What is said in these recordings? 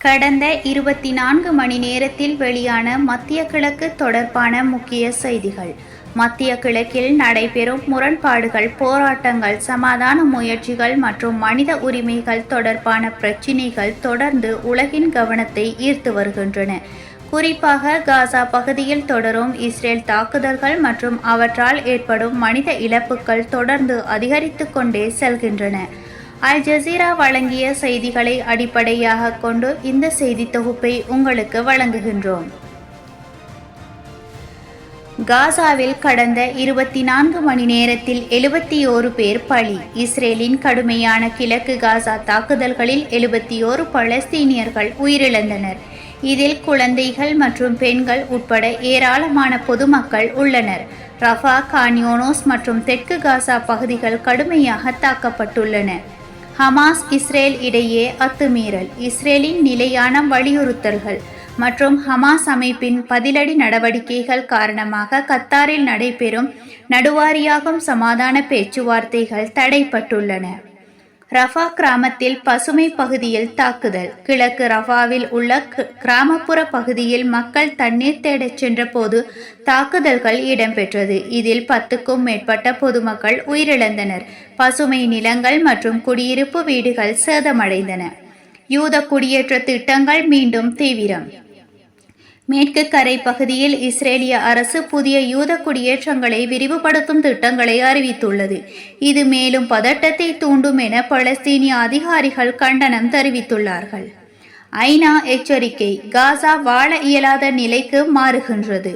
கடந்த இருபத்தி நான்கு மணி நேரத்தில் வெளியான மத்திய கிழக்கு தொடர்பான முக்கிய செய்திகள். மத்திய கிழக்கில் நடைபெறும் முரண்பாடுகள் போராட்டங்கள் சமாதான முயற்சிகள் மற்றும் மனித உரிமைகள் தொடர்பான பிரச்சினைகள் தொடர்ந்து உலகின் கவனத்தை ஈர்த்து வருகின்றன. குறிப்பாக காசா பகுதியில் தொடரும் இஸ்ரேல் தாக்குதல்கள் மற்றும் அவற்றால் ஏற்படும் மனித இழப்புகள் தொடர்ந்து அதிகரித்து கொண்டே செல்கின்றன. அல் ஜசீரா வழங்கிய செய்திகளை அடிப்படையாக கொண்டு இந்த செய்தி தொகுப்பை உங்களுக்கு வழங்குகின்றோம். காசாவில் கடந்த இருபத்தி நான்கு மணி நேரத்தில் எழுபத்தி ஓரு பேர் பலி. இஸ்ரேலின் கடுமையான கிழக்கு காசா தாக்குதல்களில் எழுபத்தி ஓரு பலஸ்தீனியர்கள் உயிரிழந்தனர். இதில் குழந்தைகள் மற்றும் பெண்கள் உட்பட ஏராளமான பொதுமக்கள் உள்ளனர். ரஃபா கான்யோனோஸ் மற்றும் தெற்கு காசா பகுதிகள் கடுமையாக தாக்கப்பட்டுள்ளன. ஹமாஸ் இஸ்ரேல் இடையே அத்துமீறல் இஸ்ரேலின் நிலையான வலியுறுத்தல்கள் மற்றும் ஹமாஸ் அமைப்பின் பதிலடி நடவடிக்கைகள் காரணமாக கத்தாரில் நடைபெறும் நடுவாரியாகும் சமாதான பேச்சுவார்த்தைகள் தடைப்பட்டுள்ளன ரஃபா கிராமத்தில் பசுமை பகுதியில் தாக்குதல். கிழக்கு ரஃபாவில் உள்ள கிராமப்புற பகுதியில் மக்கள் தண்ணீர் தேடச் சென்றபோது தாக்குதல்கள் இடம்பெற்றது. இதில் பத்துக்கும் மேற்பட்ட பொதுமக்கள் உயிரிழந்தனர். பசுமை நிலங்கள் மற்றும் குடியிருப்பு வீடுகள் சேதமடைந்தன. யூத குடியேற்ற திட்டங்கள் மீண்டும் தீவிரம். மேற்கு கரை பகுதியில் இஸ்ரேலிய அரசு புதிய யூத குடியேற்றங்களை விரிவுபடுத்தும் திட்டங்களை அறிவித்துள்ளது. இது மேலும் பதட்டத்தை தூண்டும் என பலஸ்தீனிய அதிகாரிகள் கண்டனம் தெரிவித்துள்ளார்கள். ஐநா எச்சரிக்கை காசா வாழ இயலாத நிலைக்கு மாறுகின்றது.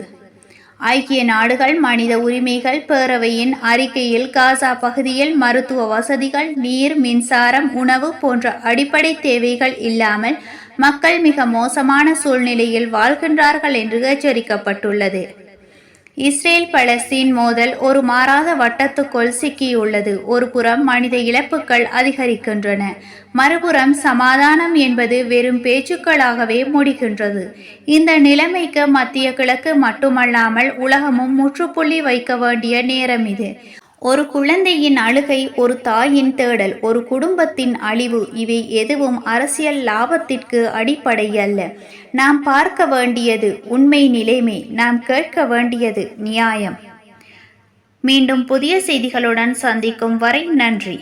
ஐக்கிய நாடுகள் மனித உரிமைகள் பேரவையின் அறிக்கையில் காசா பகுதியில் மருத்துவ வசதிகள் நீர் மின்சாரம் உணவு போன்ற அடிப்படை தேவைகள் இல்லாமல் மக்கள் மிக மோசமான சூழ்நிலையில் வாழ்கின்றார்கள் என்று எச்சரிக்கப்பட்டுள்ளது. இஸ்ரேல் பலஸ்தீன் மோதல் ஒரு மாறாத வட்டத்துக்குள் சிக்கியுள்ளது. ஒரு புறம் மனித இழப்புகள் அதிகரிக்கின்றன. மறுபுறம் சமாதானம் என்பது வெறும் பேச்சுக்களாகவே முடிகின்றது. இந்த நிலைமைக்கு மத்திய கிழக்கு மட்டுமல்லாமல் உலகமும் முற்றுப்புள்ளி வைக்க வேண்டிய நேரம் இது. ஒரு குழந்தையின் அழுகை ஒரு தாயின் தேடல் ஒரு குடும்பத்தின் அழிவு இவை எதுவும் அரசியல் லாபத்திற்கு அடிப்படையல்ல நாம் பார்க்க வேண்டியது உண்மை நிலைமை நாம் கேட்க வேண்டியது நியாயம். மீண்டும் புதிய செய்திகளுடன் சந்திக்கும் வரை நன்றி.